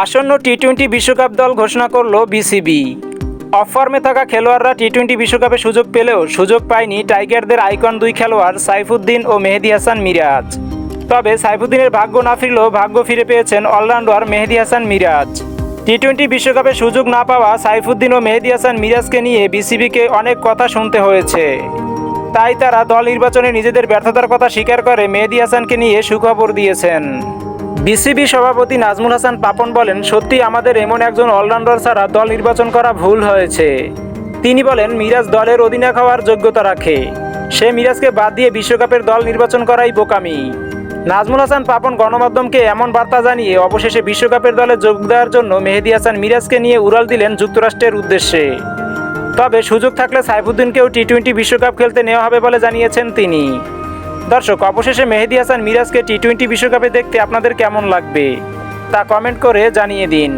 আসন্ন T twenty বিশ্বকাপ দল ঘোষণা করল বিসিবি অফফর্মে থাকা খেলোয়াড়রা টি টোয়েন্টি বিশ্বকাপে সুযোগ পেলেও সুযোগ পায়নি টাইগারদের আইকন দুই খেলোয়াড় সাইফুদ্দিন ও মেহেদি হাসান মিরাজ। তবে সাইফুদ্দিনের ভাগ্য না ফিরলেও ভাগ্য ফিরে পেয়েছেন allrounder Mehedi Hasan Miraz. T twenty বিশ্বকাপে সুযোগ না পাওয়া সাইফুদ্দিন ও মেহেদি হাসান মিরাজকে নিয়ে বিসিবিকে অনেক কথা শুনতে হয়েছে। তাই তারা দল নির্বাচনে নিজেদের ব্যর্থতার কথা স্বীকার করে মেহেদি হাসানকে নিয়ে সুখবর দিয়েছেন। বিসিবি সভাপতি নাজমুল হাসান পাপন বলেন, সত্যি আমাদের এমন একজন অলরাউন্ডার ছাড়া দল নির্বাচন করা ভুল হয়েছে। তিনি বলেন, মিরাজ দলের অধিনায়ক হওয়ার যোগ্যতা রাখে। সে মিরাজকে বাদ দিয়ে বিশ্বকাপের দল নির্বাচন করাই বোকামি। নাজমুল হাসান পাপন গণমাধ্যমকে এমন বার্তা জানিয়ে অবশেষে বিশ্বকাপের দলে যোগ দেওয়ার জন্য মেহেদি হাসান মিরাজকে নিয়ে উড়াল দিলেন যুক্তরাষ্ট্রের উদ্দেশ্যে। তবে সুযোগ থাকলে সাইফুদ্দিনকেও টি টোয়েন্টি বিশ্বকাপ খেলতে নেওয়া হবে বলে জানিয়েছেন তিনি। দর্শক, অবশেষে মেহেদি হাসান মিরাজকে টি টোয়েন্টি বিশ্বকাপে দেখতে আপনাদের কেমন লাগবে? তা কমেন্ট করে জানিয়ে দিন।